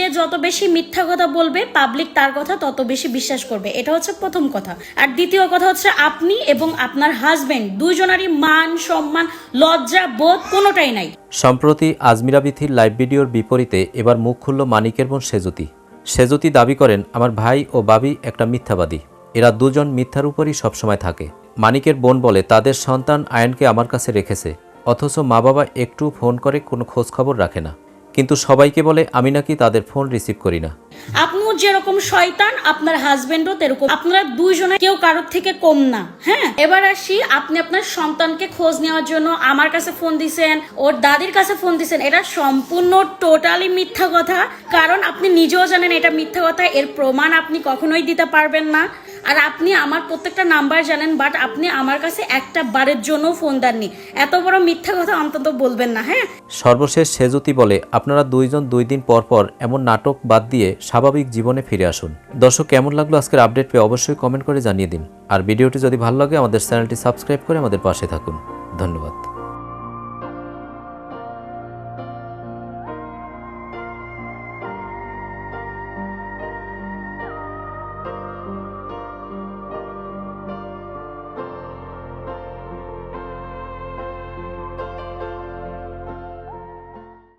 যে যত বেশি মিথ্যা কথা বলবে পাবলিক তার কথা তত বেশি বিশ্বাস করবে। এটা হচ্ছে প্রথম কথা। আর দ্বিতীয় কথা হচ্ছে আপনি এবং আপনার হাজবেন্ড দুজনারই মান, সম্মান, লজ্জা, বোধ কোনোটাই নাই। সম্প্রতি আজমিরা বিথির লাইভ ভিডিওর বিপরীতে এবার মুখ খুলল মানিকের বোন সেজুতি। সেজুতি দাবি করেন, আমার ভাই ও বাবি একটা মিথ্যাবাদী। এরা দুজন মিথ্যার উপরই সবসময় থাকে। মানিকের বোন বলে, তাদের সন্তান আয়নকে আমার কাছে রেখেছে। অথচ মা বাবা একটু ফোন করে কোনো খোঁজ খবর রাখে না। কিন্তু সবাইকে বলে আমি নাকি তাদের ফোন রিসিভ করি না। আপনিও যেরকম শয়তান, আপনার হাজবেন্ডও তেরকম। আপনারা দুইজনে কেউ কারোর থেকে কম না হ্যাঁ? এবার আসি, আপনি আপনার সন্তানকে খোঁজ নেওয়ার জন্য আমার কাছে ফোন দিছেন, ওর দাদির কাছে ফোন দিছেন। এটা সম্পূর্ণ টোটালি মিথ্যা কথা, কারণ আপনি নিজেও জানেন এটা মিথ্যা কথা, এর প্রমাণ আপনি কখনোই দিতে পারবেন না। আর আপনি আমার প্রত্যেকটা নাম্বার জানেন বাট আপনি আমার কাছে একটা বারের জন্য ফোন দেননি। এত বড় মিথ্যা কথা অন্তত বলবেন না হ্যাঁ? সর্বশেষ সেজুতি বলে, আপনারা দুইজন দুই দিন পর পর এমন নাটক বাদ দিয়ে স্বাভাবিক জীবনে ফিরে আসুন। দর্শক, কেমন লাগল আজকের আপডেট পেয়ে অবশ্যই কমেন্ট করে জানিয়ে দিন। আর ভিডিওটি যদি ভালো লাগে, আমাদের চ্যানেলটি সাবস্ক্রাইব করে আমাদের পাশে থাকুন। ধন্যবাদ।